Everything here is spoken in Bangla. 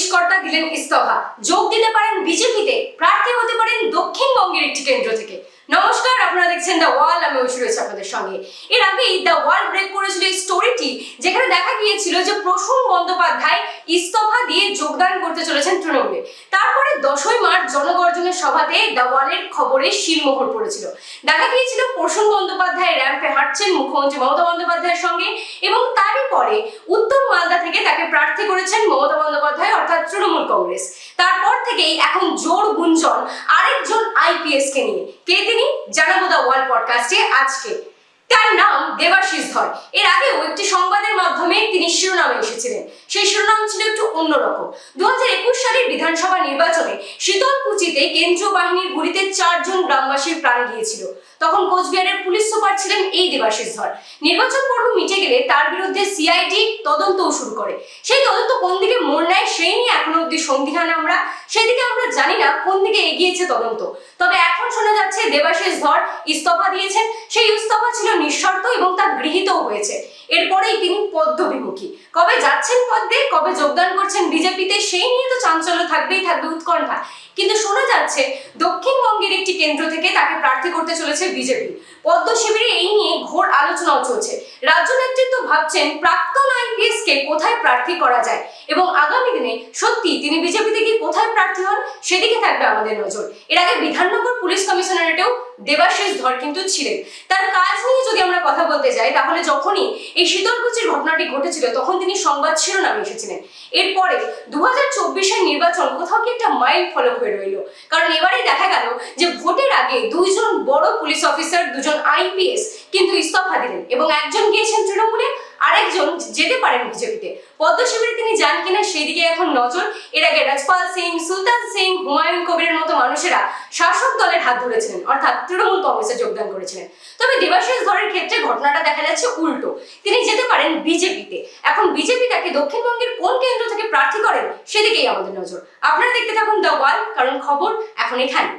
পুলিশ দিলেন ইস্তফা। যোগ দিতে পারেন বিজেপিতে, প্রার্থী হতে পারেন দক্ষিণবঙ্গের একটি কেন্দ্র থেকে। নমস্কার, আপনারা দেখছেন দ্য ওয়াল আমি আপনাদের সঙ্গে। এর দ্য ওয়াল ব্রেক করেছিল এই স্টোরিটি যেখানে দেখা গিয়েছিল যে প্রসূন বন্দ্যোপাধ্যায় ইস্তফা দিয়ে যোগদান করতে চলেছেন তৃণমূলে। তারপরে দশই মার্চ জনগর্জনের সভাতে দ্য ওয়ালের খবরে শিলমোহর পড়েছিল। দেখা গিয়েছিল প্রসূন বন্দ্যোপাধ্যায় র্যাম্পে হাঁটছেন মুখ্যমন্ত্রী মমতা বন্দ্যোপাধ্যায়ের সঙ্গে এবং তারই পরে উত্তর মালদা থেকে তাকে প্রার্থী করেছেন মমতা বন্দ্যোপাধ্যায় তৃণমূল কংগ্রেস। তারপর থেকেই এখন জোর গুঞ্জন আরেকজন আইপিএস কে নিয়ে। কে তিনি? জানাব দা ওয়াল পডকাস্টে আজকে। তার নাম দেবাশিস এর আগেও একটি সংবাদের মাধ্যমে তিনি শিরোনামে এসেছিলেন। সেই শিরোনাম ছিল একটু অন্যরকম দু সালের বিধানসভা নির্বাচনে শীতলকুচিতে কেন্দ্রীয় বাহিনীর গুলিতে চারজন গ্রামবাসীর প্রাণ গিয়েছিল। তখন কোচবিহারের পুলিশ সুপার ছিলেন এই দেবাশিস ধর। নির্বাচন পর্ব মিটে গেলে তার বিরুদ্ধে সিআইডি তদন্তও শুরু করে। সেই তদন্ত কোন দিকে মোড় নেয়, সেই নিয়ে এখনও অব্দি সন্দিহান আমরা। সেদিকে আমরা জানি না কোন দিকে এগিয়েছে তদন্ত। তবে যাচ্ছে দেবাশিস ধর ইস্তফা দিয়েছেন। সেই ইস্তফা ছিল নিঃশর্ত এবং তা গৃহীতও হয়েছে। এরপরেই তিনি পদ্মবিমুখী কবে যাচ্ছেন পদ্মে, কবে যোগদান করছেন বিজেপিতে, সেই নিয়ে তো চাঞ্চল্য থাকবেই, থাকবে উৎকণ্ঠা। কিন্তু শোনা যাচ্ছে দক্ষিণবঙ্গের একটি কেন্দ্র থেকে তাকে প্রার্থী করতে চলেছে বিজেপি। পদ্ম শিবিরে এই নিয়ে ঘোর আলোচনাও চলছে। রাজ্য নেতৃত্ব ভাবছেন প্রাক্তন আইপিএস কে কোথায় প্রার্থী করা যায়? এবং আগামী দিনে সত্যি তিনি বিজেপি থেকে কোথায় প্রার্থী হন? সেদিকে থাকবে আমাদের নজর। এর আগে বিধাননগর পুলিশ কমিশনারেটেও দেবাশিস ধর কিন্তু ছিলেন। তার কাজ নিয়ে যদি আমরা কথা বলতে যাই, তাহলে যখনই এই শীতলকুচির ঘটনাটি ঘটেছিল, তখন তিনি সংবাদ শিরোনামে এসেছিলেন। এরপরে দু হাজার নির্বাচন কোথাও কি একটা মাইল ফলক হয়ে রইল। কারণ এবারেই দেখা গেল যে ভোটের আগে দুইজন বড় পুলিশ অফিসার, দুজন আইপিএস কিন্তু ইস্তফা দিলেন এবং একজন গিয়েছেন তৃণমূলে আরেকজন যেতে পারেন বিজেপিতে। পদ্ম শিবিরে তিনি যান কিনা সেই দিকে এখন নজর। এর আগে রাজপাল সিং, সুলতান সিং, হুমায়ুন কবিরের মতো মানুষেরা শাসক দলের হাত ধরেছিলেন। অর্থাৎ তৃণমূল কংগ্রেসে যোগদান করেছিলেন। তবে দেবাশিস ধরের ক্ষেত্রে ঘটনাটা দেখা যাচ্ছে উল্টো। তিনি যেতে পারেন বিজেপিতে। এখন বিজেপি তাকে দক্ষিণবঙ্গের কোন কেন্দ্র থেকে প্রার্থী করেন, সেদিকেই আমাদের নজর। আপনারা দেখতে থাকুন দ্য ওয়াল, কারণ খবর এখন এখানে